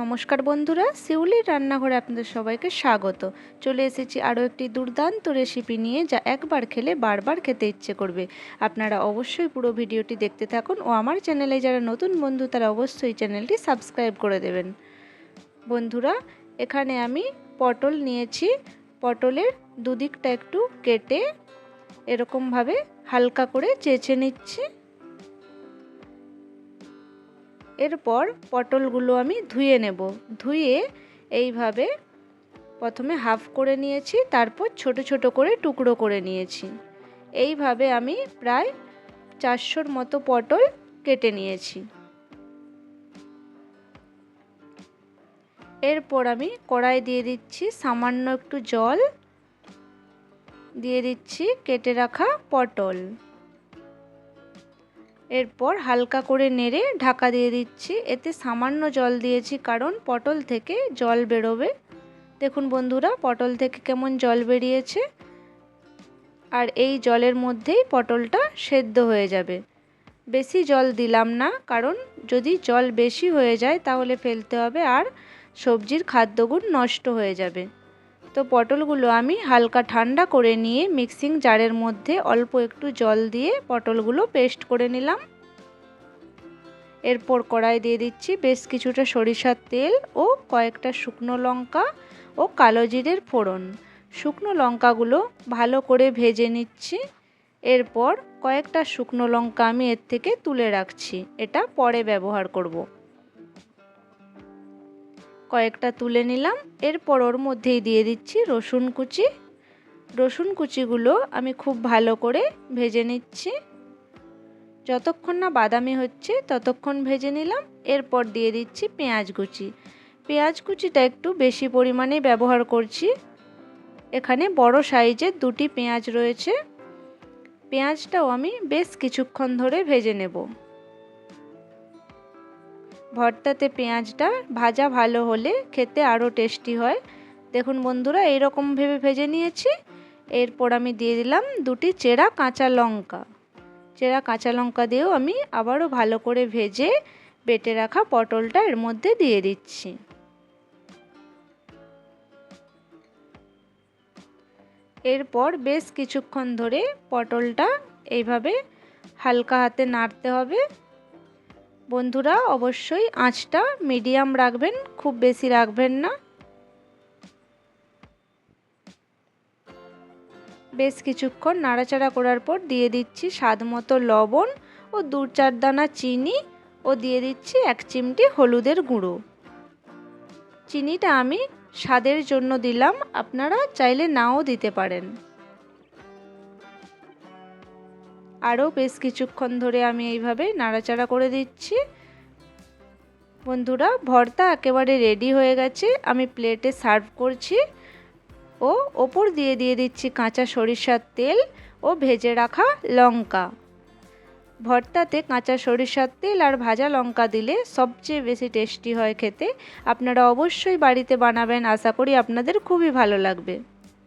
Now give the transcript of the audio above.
নমস্কার বন্ধুরা শিউলির রান্নাঘরে আপনাদের সবাইকে স্বাগত। চলে এসেছি আরও একটি দুর্দান্ত রেসিপি নিয়ে যা একবার খেলে বারবার খেতে ইচ্ছে করবে। আপনারা অবশ্যই পুরো ভিডিওটি দেখতে থাকুন ও আমার চ্যানেলে যারা নতুন বন্ধু তারা অবশ্যই চ্যানেলটি সাবস্ক্রাইব করে দেবেন। বন্ধুরা, এখানে আমি পটল নিয়েছি। পটলের দুদিকটা একটু কেটে এরকমভাবে হালকা করে চেঁচে নিচ্ছি। এরপর পটলগুলো আমি ধুয়ে নেব। ধুয়ে এইভাবে প্রথমে হাফ করে নিয়েছি, তারপর ছোট ছোট করে টুকরো করে নিয়েছি। এইভাবে আমি প্রায় চারশোর মতো পটল কেটে নিয়েছি। এরপর আমি কড়াই দিয়ে দিচ্ছি, সামান্য একটু জল দিয়ে দিচ্ছি কেটে রাখা পটল। এরপর হালকা করে নেড়ে ঢাকা দিয়ে দিচ্ছি। এতে সামান্য জল দিয়েছি, কারণ পটল থেকে জল বেরোবে। দেখুন বন্ধুরা, পটল থেকে কেমন জল বেরিয়েছে। আর এই জলের মধ্যেই পটলটা সেদ্ধ হয়ে যাবে। বেশি জল দিলাম না, কারণ যদি জল বেশি হয়ে যায় তাহলে ফেলতে হবে আর সবজির খাদ্যগুণ নষ্ট হয়ে যাবে। তো পটলগুলো আমি হালকা ঠান্ডা করে নিয়ে মিক্সিং জারের মধ্যে অল্প একটু জল দিয়ে পটলগুলো পেস্ট করে নিলাম। এরপর কড়াই দিয়ে দিচ্ছি বেশ কিছুটা সরিষার তেল ও কয়েকটা শুকনো লঙ্কা ও কালো জিরের ফোড়ন। শুকনো লঙ্কাগুলো ভালো করে ভেজে নিচ্ছি। এরপর কয়েকটা শুকনো লঙ্কা আমি এর থেকে তুলে রাখছি। এটা পরে ব্যবহার করব। কয়েকটা তুলে নিলাম। এরপর ওর মধ্যেই দিয়ে দিচ্ছি রসুন কুচি। রসুন কুচিগুলো আমি খুব ভালো করে ভেজে নিচ্ছি। যতক্ষণ না বাদামি হচ্ছে ততক্ষণ ভেজে নিলাম। এরপর দিয়ে দিচ্ছি পেঁয়াজ কুচি। পেঁয়াজ কুচিটা একটু বেশি পরিমাণে ব্যবহার করছি। এখানে বড় সাইজের দুটি পেঁয়াজ রয়েছে। পেঁয়াজটাও আমি বেশ কিছুক্ষণ ধরে ভেজে নেব। ভর্তাতে পেঁয়াজটা ভাজা ভালো হলে খেতে আরও টেস্টি হয়। দেখুন বন্ধুরা, এইরকম ভেবে ভেজে নিয়েছি। এরপর আমি দিয়ে দিলাম দুটি চেরা কাঁচা লঙ্কা। চেরা কাঁচা লঙ্কা দিয়েও আমি আবারও ভালো করে ভেজে বেটে রাখা পটলটা এর মধ্যে দিয়ে দিচ্ছি। এরপর বেশ কিছুক্ষণ ধরে পটলটা এইভাবে হালকা হাতে নাড়তে হবে। বন্ধুরা, অবশ্যই আঁচটা মিডিয়াম রাখবেন, খুব বেশি রাখবেন না। বেশ কিছুক্ষণ নাড়াচাড়া করার পর দিয়ে দিচ্ছি স্বাদ মতো লবণ ও দু চার দানা চিনি ও দিয়ে দিচ্ছি এক চিমটি হলুদের গুঁড়ো। চিনিটা আমি স্বাদের জন্য দিলাম, আপনারা চাইলে নাও দিতে পারেন। আরও বেশ কিছুক্ষণ ধরে আমি এইভাবে নাড়াচাড়া করে দিচ্ছি। বন্ধুরা, ভর্তা একেবারে রেডি হয়ে গেছে। আমি প্লেটে সার্ভ করছি। ও ওপর দিয়ে দিয়ে দিচ্ছি কাঁচা সরিষার তেল ও ভেজে রাখা লঙ্কা। ভর্তাতে কাঁচা সরিষার তেল আর ভাজা লঙ্কা দিলে সবচেয়ে বেশি টেস্টি হয় খেতে। আপনারা অবশ্যই বাড়িতে বানাবেন। আশা করি আপনাদের খুবই ভালো লাগবে।